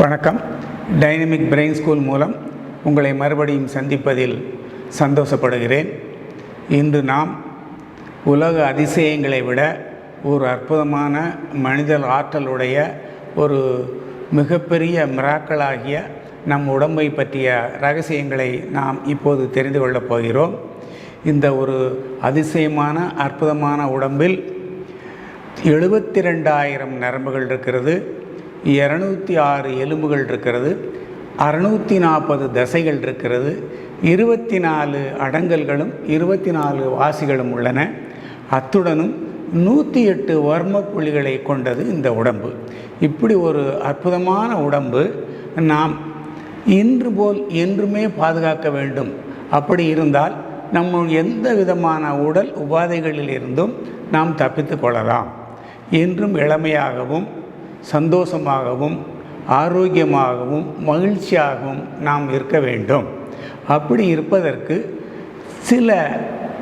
வணக்கம். Dynamic brain school மூலம் உங்களை மறுபடியும் சந்திப்பதில் சந்தோஷப்படுகிறேன். இன்று நாம் உலக அதிசயங்களை விட ஒரு அற்புதமான மனிதர் ஆற்றலுடைய ஒரு மிகப்பெரிய மிராக்களாகிய நம் உடம்பை பற்றிய ரகசியங்களை நாம் இப்போது தெரிந்து கொள்ளப் போகிறோம். இந்த ஒரு அதிசயமான அற்புதமான உடம்பில் எழுபத்தி ரெண்டாயிரம் நரம்புகள் இருக்கிறது. இரநூத்தி ஆறு எலும்புகள் இருக்கிறது அறுநூற்றி நாற்பது தசைகள் இருக்கிறது இருபத்தி நாலு அடங்கல்களும் இருபத்தி நாலு வாசிகளும் உள்ளன. அத்துடனும் நூற்றி எட்டு வர்ம புள்ளிகளை கொண்டது இந்த உடம்பு. இப்படி ஒரு அற்புதமான உடம்பு நாம் இன்று போல் என்றுமே பாதுகாக்க வேண்டும். அப்படி இருந்தால் நம்ம எந்த விதமான உடல் உபாதைகளில் இருந்தும் நாம் தப்பித்து கொள்ளலாம். என்றும் இளமையாகவும் சந்தோஷமாகவும் ஆரோக்கியமாகவும் மகிழ்ச்சியாகவும் நாம் இருக்க வேண்டும். அப்படி இருப்பதற்கு சில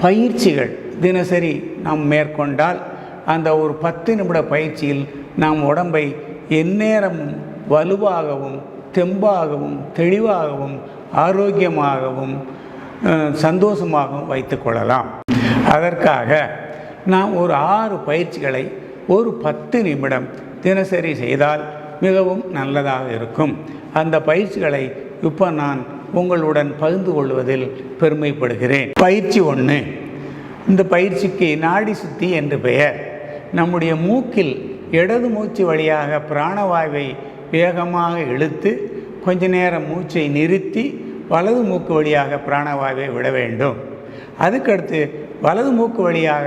பயிற்சிகள் தினசரி நாம் மேற்கொண்டால் அந்த ஒரு பத்து நிமிட பயிற்சியில் நாம் உடம்பை எந்நேரமும் வலுவாகவும் தெம்பாகவும் தெளிவாகவும் ஆரோக்கியமாகவும் அஹ், சந்தோஷமாகவும் வைத்துக்கொள்ளலாம் அதற்காக நாம் ஒரு ஆறு பயிற்சிகளை ஒரு பத்து நிமிடம் தினசரி செய்தால் மிகவும் நல்லதாக இருக்கும். அந்த பயிற்சிகளை இப்போ நான் உங்களுடன் பகிர்ந்து கொள்வதில் பெருமைப்படுகிறேன். பயிற்சி ஒன்று இந்த பயிற்சிக்கு நாடி சுத்தி என்று பெயர். நம்முடைய மூக்கில் இடது மூச்சு வழியாக பிராணவாயுவை வேகமாக இழுத்து கொஞ்ச நேரம் மூச்சை நிறுத்தி வலது மூக்கு வழியாக பிராணவாயுவை விட வேண்டும். அதுக்கடுத்து வலது மூக்கு வழியாக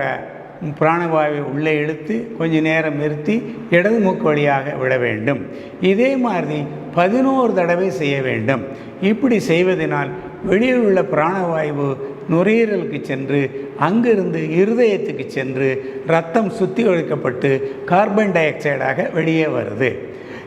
பிராணவாயுவை உள்ளே இழுத்து கொஞ்ச நேரம் நிறுத்தி இடது மூக்கு வழியாக விட வேண்டும். இதே மாதிரி பதினோரு தடவை செய்ய வேண்டும். இப்படி செய்வதனால் வெளியில் உள்ள பிராணவாயு நுரையீரலுக்கு சென்று அங்கிருந்து இருதயத்துக்கு சென்று ரத்தம் சுத்தி ஒழிக்கப்பட்டு கார்பன் டை ஆக்சைடாக வெளியே வருது.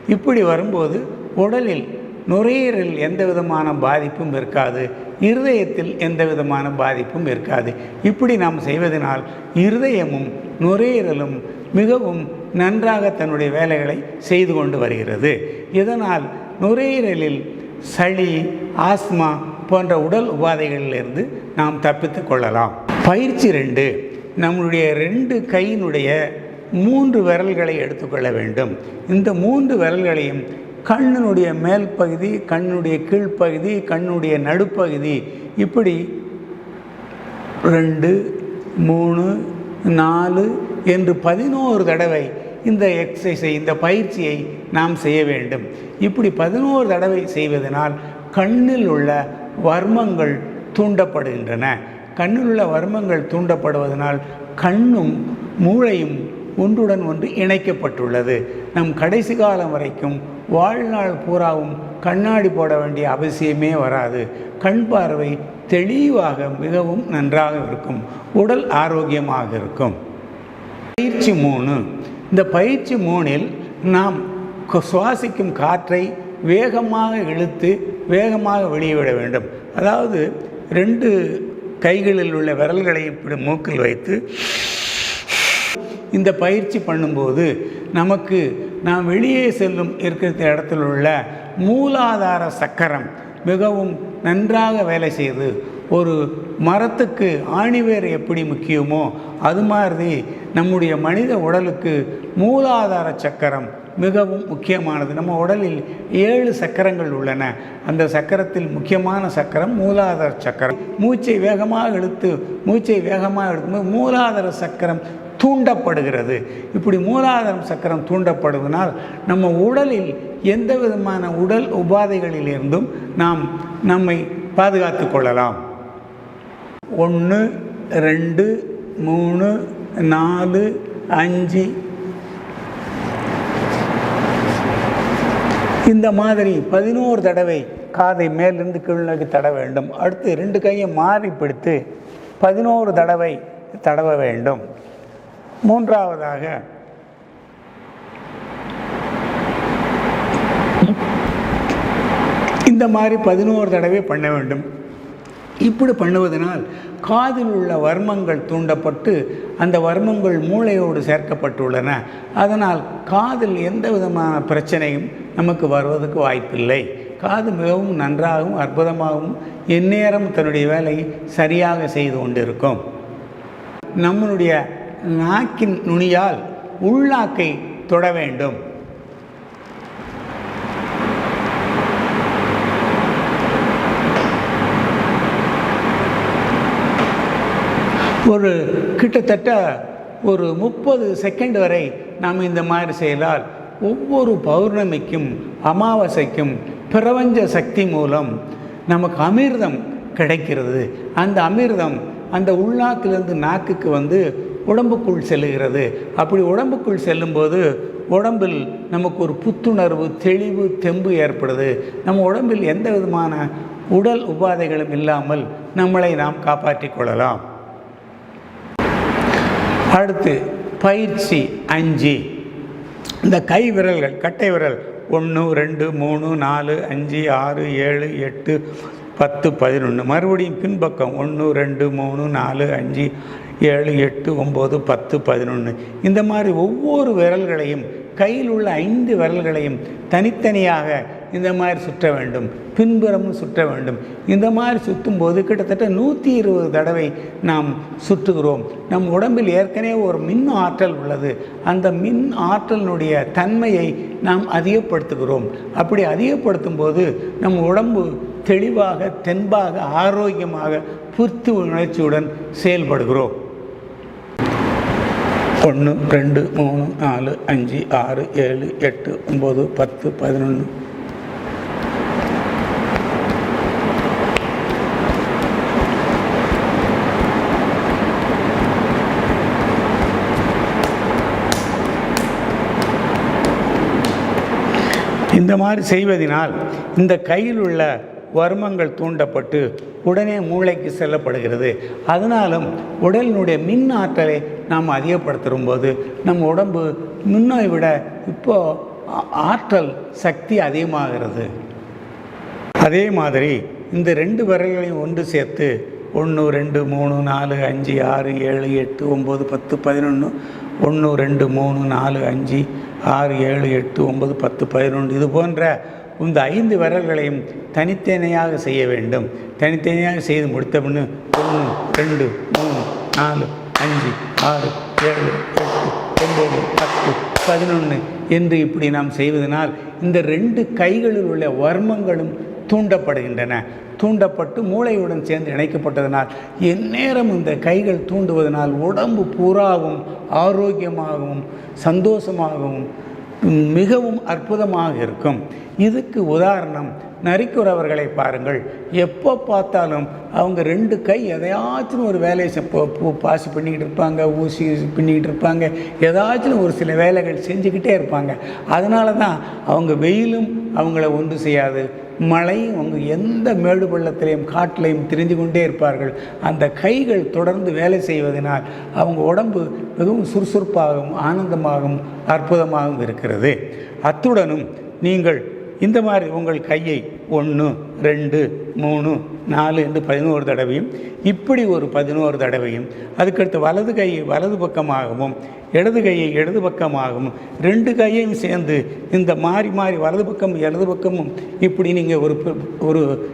இப்படி வரும்போது உடலில் நுரையீரல் எந்த விதமான பாதிப்பும் இருக்காது. இருதயத்தில் எந்த விதமான பாதிப்பும் இருக்காது. இப்படி நாம் செய்வதனால் இருதயமும் நுரையீரலும் மிகவும் நன்றாக தன்னுடைய வேலைகளை செய்து கொண்டு வருகிறது. இதனால் நுரையீரலில் சளி ஆஸ்மா போன்ற உடல் உபாதைகளிலிருந்து நாம் தப்பித்து கொள்ளலாம். பயிற்சி ரெண்டு நம்முடைய ரெண்டு கையினுடைய மூன்று விரல்களை எடுத்துக்கொள்ள வேண்டும். இந்த மூன்று விரல்களையும் கண்ணினுடைய மேல் பகுதி கண்ணுடைய கீழ்ப்பகுதி கண்ணுடைய நடுப்பகுதி. இப்படி ரெண்டு மூணு நாலு என்று பதினோரு தடவை இந்த எக்ஸசைஸை இந்த பயிற்சியை நாம் செய்ய வேண்டும். இப்படி பதினோரு தடவை செய்வதனால் கண்ணில் உள்ள வர்மங்கள் தூண்டப்படுகின்றன. கண்ணில் உள்ள வர்மங்கள் தூண்டப்படுவதனால் கண்ணும் மூளையும் ஒன்றுடன் ஒன்று இணைக்கப்பட்டுள்ளது. நம் கடைசி காலம் வரைக்கும் வாழ்நாள் பூராவும் கண்ணாடி போட வேண்டிய அவசியமே வராது. கண் பார்வை தெளிவாக மிகவும் நன்றாக இருக்கும். உடல் ஆரோக்கியமாக இருக்கும். பயிற்சி மூணு. இந்த பயிற்சி மூணில் நாம் சுவாசிக்கும் காற்றை வேகமாக இழுத்து வேகமாக வெளியிட வேண்டும். அதாவது ரெண்டு கைகளில் உள்ள விரல்களை இப்படி மூக்கில் வைத்து இந்த பயிற்சி பண்ணும்போது நமக்கு நாம் வெளியே செல்லும் இருக்கிற இடத்தில் உள்ள மூலாதார சக்கரம் மிகவும் நன்றாக வேலை செய்து ஒரு மரத்துக்கு ஆணிவேர் எப்படி முக்கியமோ அது மாதிரி நம்முடைய மனித உடலுக்கு மூலாதார சக்கரம் மிகவும் முக்கியமானது. நம்ம உடலில் ஏழு சக்கரங்கள் உள்ளன. அந்த சக்கரத்தில் முக்கியமான சக்கரம் மூலாதார சக்கரம். மூச்சை வேகமாக இழுத்து மூச்சை வேகமாக இழுக்கும்போது மூலாதார சக்கரம் தூண்டப்படுகிறது. இப்படி மூலாதாரம் சக்கரம் தூண்டப்படுவதனால் நம்ம உடலில் எந்த விதமான உடல் உபாதைகளிலிருந்தும் நாம் நம்மை பாதுகாத்து கொள்ளலாம். ஒன்று ரெண்டு மூணு நாலு அஞ்சு. இந்த மாதிரி பதினோரு தடவை காதை மேலிருந்து கீழ்நோக்கி தட வேண்டும். அடுத்து ரெண்டு கையை மாறி பிடித்து பதினோரு தடவை தடவ வேண்டும். மூன்றாவதாக. இந்த மாதிரி பதினோரு தடவை பண்ண வேண்டும். இப்படி பண்ணுவதனால் காதில் உள்ள வர்மங்கள் தூண்டப்பட்டு அந்த வர்மங்கள் மூளையோடு சேர்க்கப்பட்டுள்ளன. அதனால் காதில் எந்த விதமான பிரச்சனையும் நமக்கு வருவதற்கு வாய்ப்பில்லை. காது மிகவும் நன்றாகவும் அற்புதமாகவும் எந்நேரம் தன்னுடைய வேலையை சரியாக செய்து கொண்டிருக்கும். நம்மளுடைய நாக்கின் நுனியால் உள்நாக்கை தொட வேண்டும். ஒரு கிட்டத்தட்ட ஒரு முப்பது செகண்ட் வரை நாம் இந்த மாதிரி செய்தால் ஒவ்வொரு பௌர்ணமிக்கும் அமாவாசைக்கும் பிரபஞ்ச சக்தி மூலம் நமக்கு அமிர்தம் கிடைக்கிறது. அந்த அமிர்தம் அந்த உள்நாக்கிலிருந்து நாக்குக்கு வந்து உடம்புக்குள் செல்லுகிறது. அப்படி உடம்புக்குள் செல்லும்போது உடம்பில் நமக்கு ஒரு புத்துணர்வு தெளிவு தெம்பு ஏற்படுது. நம்ம உடம்பில் எந்த விதமான உடல் உபாதைகளும் இல்லாமல் நம்மளை நாம் காப்பாற்றிக் கொள்ளலாம். அடுத்து பயிற்சி அஞ்சு. இந்த கை விரல்கள் கட்டை விரல் ஒன்று ரெண்டு மூணு நாலு அஞ்சு ஆறு ஏழு எட்டு பத்து பதினொன்று மறுபடியும் பின்பக்கம் ஒன்று ரெண்டு மூணு நாலு அஞ்சு ஏழு எட்டு ஒம்பது பத்து பதினொன்று இந்த மாதிரி ஒவ்வொரு விரல்களையும் கையில் உள்ள ஐந்து விரல்களையும் தனித்தனியாக இந்த மாதிரி சுற்ற வேண்டும். பின்புறமும் சுற்ற வேண்டும். இந்த மாதிரி சுற்றும் போது கிட்டத்தட்ட நூற்றி இருபது தடவை நாம் சுற்றுகிறோம். நம் உடம்பில் ஏற்கனவே ஒரு மின் ஆற்றல் உள்ளது. அந்த மின் ஆற்றலினுடைய தன்மையை நாம் அதிகப்படுத்துகிறோம். அப்படி அதிகப்படுத்தும் போது நம் உடம்பு தெளிவாக தென்பாக ஆரோக்கியமாக புத்து உணர்ச்சியுடன் செயல்படுகிறோம். ஒன்று ரெண்டு மூணு நாலு அஞ்சு ஆறு ஏழு எட்டு ஒம்பது பத்து பதினொன்று. இந்த மாதிரி செய்வதனால் இந்த கையில் உள்ள வர்மங்கள் தூண்டப்பட்டு உடனே மூளைக்கு செல்லப்படுகிறது. அதனாலும் உடலினுடைய மின் ஆற்றலை நாம் அதிகப்படுத்தும் போது நம்ம உடம்பு முன்னை விட இப்போ ஆற்றல் சக்தி அதிகமாகிறது. அதே மாதிரி இந்த ரெண்டு விரல்களையும் ஒன்று சேர்த்து ஒன்று ரெண்டு மூணு நாலு அஞ்சு ஆறு ஏழு எட்டு ஒம்பது பத்து பதினொன்று ஒன்று ரெண்டு மூணு நாலு அஞ்சு ஆறு ஏழு எட்டு ஒம்பது பத்து பதினொன்று இது போன்ற இந்த ஐந்து விரல்களையும் தனித்தனியாக செய்ய வேண்டும். தனித்தனியாக செய்து முடித்த பின்னு ஒன்று ரெண்டு மூணு நாலு அஞ்சு ஆறு ஏழு எட்டு ஒம்பது பத்து பதினொன்று என்று இப்படி நாம் செய்வதனால் இந்த ரெண்டு கைகளில் உள்ள வர்மங்களும் தூண்டப்படுகின்றன. தூண்டப்பட்டு மூளையுடன் சேர்ந்து இணைக்கப்பட்டதனால் எந்நேரம் இந்த கைகள் தூண்டுவதனால் உடம்பு பூராவும் ஆரோக்கியமாகவும் சந்தோஷமாகவும் மிகவும் அற்புதமாக இருக்கும். இதுக்கு உதாரணம் நரிக்குறவர்களை பாருங்கள். எப்போ பார்த்தாலும் அவங்க ரெண்டு கை எதையாச்சும் ஒரு வேலையை பாசு பண்ணிக்கிட்டு இருப்பாங்க ஊசி பின்னிக்கிட்டு இருப்பாங்க. ஏதாச்சும் ஒரு சில வேலைகள் செஞ்சுக்கிட்டே இருப்பாங்க. அதனால தான் அவங்க வெயிலும் அவங்கள ஒன்று செய்யாது. மழையும் அவங்க எந்த மேடு பள்ளத்திலையும் காட்டிலையும் திரிந்து கொண்டே இருப்பார்கள். அந்த கைகள் தொடர்ந்து வேலை செய்வதனால் அவங்க உடம்பு மிகவும் சுறுசுறுப்பாகவும் ஆனந்தமாகவும் அற்புதமாகவும் இருக்கிறது. அத்துடனும் நீங்கள் இந்த மாதிரி உங்கள் கையை ஒன்று ரெண்டு மூணு நாலு என்று பதினோரு தடவையும் இப்படி ஒரு பதினோரு தடவையும் அதுக்கடுத்து வலது கையை வலது பக்கமாகவும் இடது கையை இடது பக்கமாகவும் ரெண்டு கையையும் சேர்ந்து இந்த மாறி மாறி வலது பக்கம் இடது பக்கமும் இப்படி நீங்கள் ஒரு ஒரு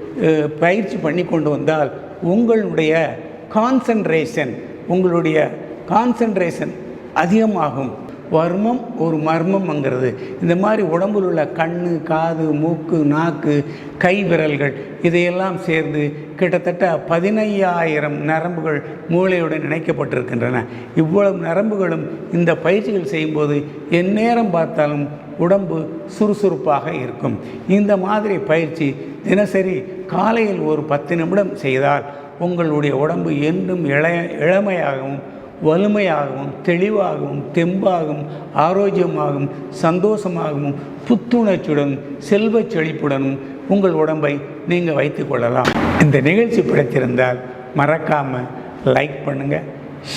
பயிற்சி பண்ணி கொண்டு வந்தால் உங்களுடைய கான்சன்ட்ரேஷன் உங்களுடைய கான்சன்ட்ரேஷன் அதிகமாகும். வர்மம் ஒரு மர்மம்ங்கிறது. இந்த மாதிரி உடம்பில் உள்ள கண் காது மூக்கு நாக்கு கை விரல்கள் இதையெல்லாம் சேர்ந்து கிட்டத்தட்ட பதினையாயிரம் நரம்புகள் மூளையுடன் இணைக்கப்பட்டிருக்கின்றன. இவ்வளவு நரம்புகளும் இந்த பயிற்சிகள் செய்யும்போது எந்நேரம் பார்த்தாலும் உடம்பு சுறுசுறுப்பாக இருக்கும். இந்த மாதிரி பயிற்சி தினசரி காலையில் ஒரு பத்து நிமிடம் செய்தால் உங்களுடைய உடம்பு என்றும் இளைய இளமையாகவும் வலிமையாகவும் தெளிவாகவும் தெம்பாகவும் ஆரோக்கியமாகவும் சந்தோஷமாகவும் புத்துணர்ச்சியுடன் செல்வச் செழிப்புடனும் உங்கள் உடம்பை நீங்கள் வைத்து கொள்ளலாம். இந்த நிகழ்ச்சி பிடித்திருந்தால் மறக்காமல் லைக் பண்ணுங்கள்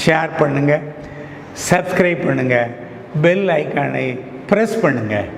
ஷேர் பண்ணுங்கள் சப்ஸ்கிரைப் பண்ணுங்கள் பெல் ஐக்கானை ப்ரெஸ் பண்ணுங்கள்